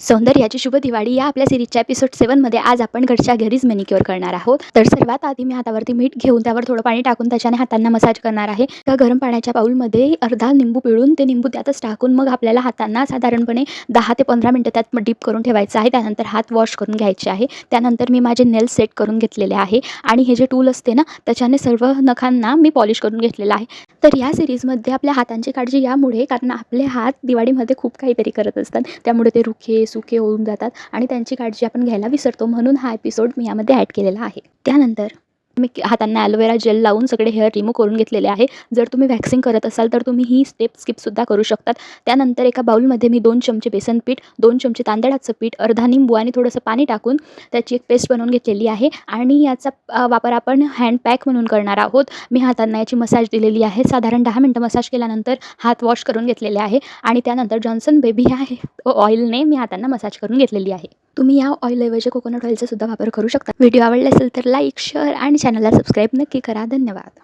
सौंदर्याची शुभ दिवाळी या आपल्या सिरीजच्या एपिसोड सेवनमध्ये आज आपण घरच्या घरीच मेनिक्युअर करणार आहोत. तर सर्वात आधी मी हातावरती मीठ घेऊन त्यावर थोडं पाणी टाकून त्याच्याने हातांना मसाज करणार आहे. त्या गरम पाण्याच्या पाऊलमध्ये अर्धा निंबू पिळून ते निंबू त्यातच टाकून मग आपल्याला हातांना साधारणपणे दहा ते पंधरा मिनटं त्यात डीप करून ठेवायचं आहे. त्यानंतर हात वॉश करून घ्यायचे आहे. त्यानंतर मी माझे नेल सेट करून घेतलेले आहे. आणि हे जे टूल असते ना त्याच्याने सर्व नखांना मी पॉलिश करून घेतलेलं आहे. तर या सिरीजमध्ये आपल्या हातांची काळजी यामुळे कारण आपले हात दिवाळीमध्ये खूप काहीतरी करत असतात. त्यामुळे ते रुखे सुखे होऊन जातात आणि त्यांची काळजी आपण घ्यायला विसरतो म्हणून हा एपिसोड मी यामध्ये ॲड केलेला आहे. त्यानंतर मी हातांना ॲलोवेरा जेल लावून सगळे हेअर रिमूव्ह करून घेतलेले आहे. जर तुम्ही वॅक्सिंग करत असाल तर तुम्ही ही स्टेप स्किपसुद्धा करू शकतात. त्यानंतर एका बाऊलमध्ये मी दोन चमचे बेसन पीठ दोन चमचे तांदळाचं पीठ अर्धा निंबू आणि थोडंसं पाणी टाकून त्याची एक पेस्ट बनवून घेतलेली आहे. आणि याचा वापर आपण हँड पॅक म्हणून करणार आहोत. मी हातांना याची मसाज दिलेली आहे. साधारण दहा मिनटं मसाज केल्यानंतर हात वॉश करून घेतलेले आहे. आणि त्यानंतर जॉन्सन बेबी आहे. ऑइलने मी हातांना मसाज करून घेतलेली आहे. तुम्ही या ऑइलऐवजी कोकोनट ऑइलचा सुद्धा वापर करू शकता. व्हिडिओ आवडला असेल तर लाईक शेअर आणि चॅनलला सबस्क्राईब नक्की करा. धन्यवाद.